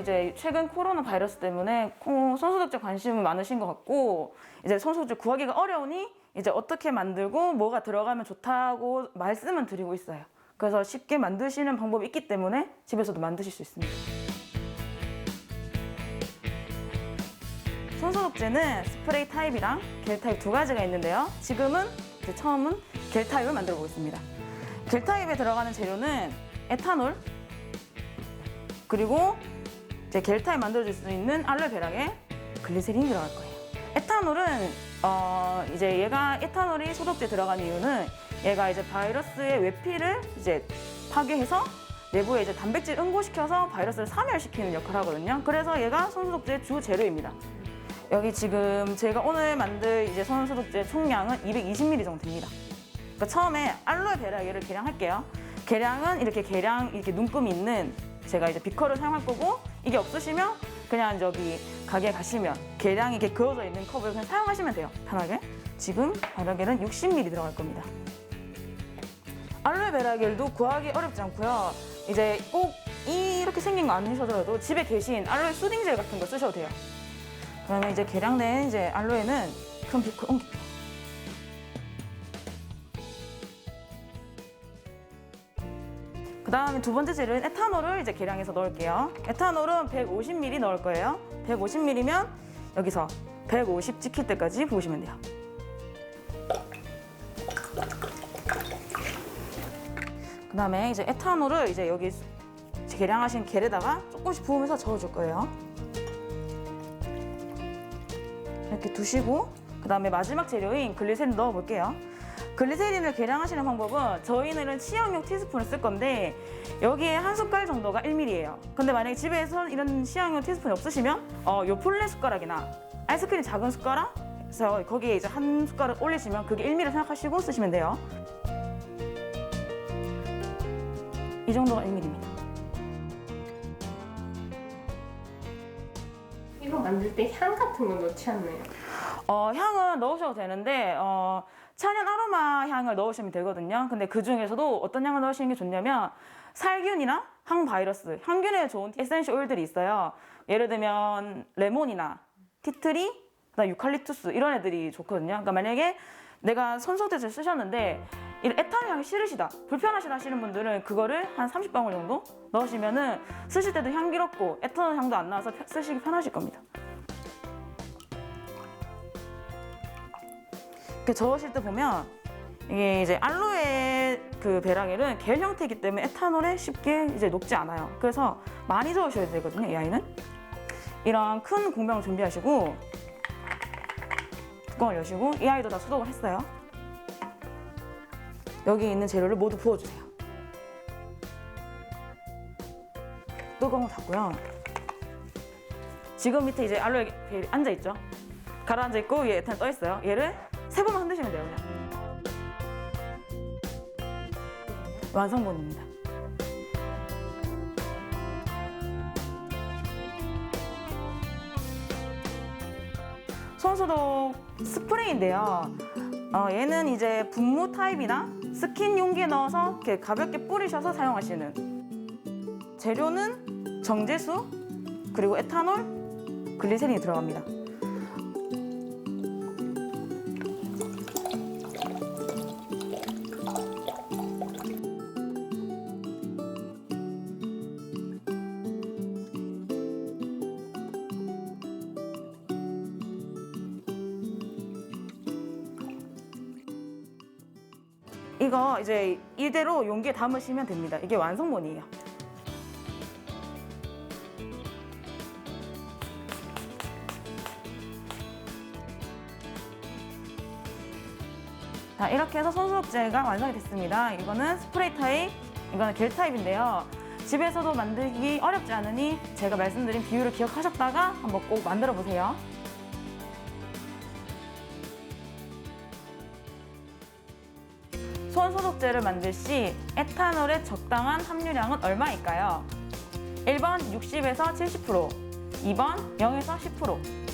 이제 최근 코로나 바이러스 때문에 코- 손소독제 관심이 많으신 것 같고 이제 손소독제 구하기가 어려우니 이제 어떻게 만들고 뭐가 들어가면 좋다고 말씀은 드리고 있어요. 그래서 쉽게 만드시는 방법이 있기 때문에 집에서도 만드실 수 있습니다. 손소독제는 스프레이 타입이랑 겔 타입 두 가지가 있는데요. 지금은 처음은 겔 타입을 만들어 보겠습니다. 겔 타입에 들어가는 재료는 에탄올 그리고 이 제 겔 타입 만들어줄 수 있는 알로에베라에 글리세린이 들어갈 거예요. 에탄올은 어 이제 얘가 에탄올이 소독제 들어간 이유는 얘가 이제 바이러스의 외피를 이제 파괴해서 내부에 이제 단백질 응고시켜서 바이러스를 사멸시키는 역할을 하거든요. 그래서 얘가 손소독제 주 재료입니다. 여기 지금 제가 오늘 만들 이제 손소독제 총량은 220ml 정도 됩니다. 그러니까 처음에 알로에베라를 계량할게요. 계량은 이렇게 계량 이렇게 눈금이 있는 제가 이제 비커를 사용할 거고 이게 없으시면 그냥 저기 가게 가시면 계량이 이렇게 그어져 있는 컵을 그냥 사용하시면 돼요. 편하게. 지금 알로에겔은 60ml 들어갈 겁니다. 알로에베라 겔도 구하기 어렵지 않고요. 이제 꼭 이렇게 생긴 거 아니셔도 집에 계신 알로에 수딩젤 같은 거 쓰셔도 돼요. 그러면 이제 계량된 이제 알로에는 큰 비커 옮길게요. 그 다음에 두 번째 재료인 에탄올을 이제 계량해서 넣을게요. 에탄올은 150ml 넣을 거예요. 150ml면 여기서 150 찍힐 때까지 부으시면 돼요. 그 다음에 이제 에탄올을 이제 여기 계량하신 겔에다가 조금씩 부으면서 저어줄 거예요. 이렇게 두시고 그 다음에 마지막 재료인 글리세린 넣어볼게요. 글리세린을 계량하시는 방법은 저희는 치약용 티스푼을 쓸 건데 여기에 한 숟갈 정도가 1ml예요. 근데 만약에 집에서 이런 치약용 티스푼이 없으시면 어, 요 폴레 숟가락이나 아이스크림 작은 숟가락 그래서 거기에 이제 한 숟가락 올리시면 그게 1ml 생각하시고 쓰시면 돼요. 이 정도가 1ml입니다. 이거 만들 때 향 같은 거 넣지 않나요? 어, 향은 넣으셔도 되는데 어, 천연 아로마 향을 넣으시면 되거든요. 근데 그 중에서도 어떤 향을 넣으시는 게 좋냐면 살균이나 항바이러스, 향균에 좋은 에센셜 오일들이 있어요. 예를 들면 레몬이나 티트리, 그다음 유칼립투스 이런 애들이 좋거든요. 그러니까 만약에 내가 손소독제를 쓰셨는데 이 에탄올 향이 싫으시다, 불편하시다 하시는 분들은 그거를 한 30방울 정도 넣으시면은 쓰실 때도 향기롭고 에탄올 향도 안 나와서 펴- 쓰시기 편하실 겁니다. 이렇게 저으실 때 보면 이게 이제 알로에 그 베라겔은 겔 형태이기 때문에 에탄올에 쉽게 이제 녹지 않아요. 그래서 많이 저으셔야 되거든요, 이 아이는. 이런 큰 공병을 준비하시고 뚜껑을 여시고 이 아이도 다 소독을 했어요. 여기 있는 재료를 모두 부어주세요. 뚜껑을 닫고요. 지금 밑에 이제 알로에 겔이 앉아 있죠. 가라앉아 있고 위에 에탄 떠 있어요. 얘를 세 번만 흔드시면 돼요, 그냥. 완성본입니다. 손소독 스프레이인데요. 어, 얘는 이제 분무 타입이나 스킨 용기에 넣어서 이렇게 가볍게 뿌리셔서 사용하시는 재료는 정제수 그리고 에탄올, 글리세린이 들어갑니다. 이거 이제 이대로 용기에 담으시면 됩니다. 이게 완성본이에요. 자, 이렇게 해서 손소독제가 완성이 됐습니다. 이거는 스프레이 타입, 이거는 겔 타입인데요. 집에서도 만들기 어렵지 않으니 제가 말씀드린 비율을 기억하셨다가 한번 꼭 만들어 보세요. 손 소독제를 만들 시 에탄올의 적당한 함유량은 얼마일까요? 1번 60에서 70%, 2번 0에서 10%,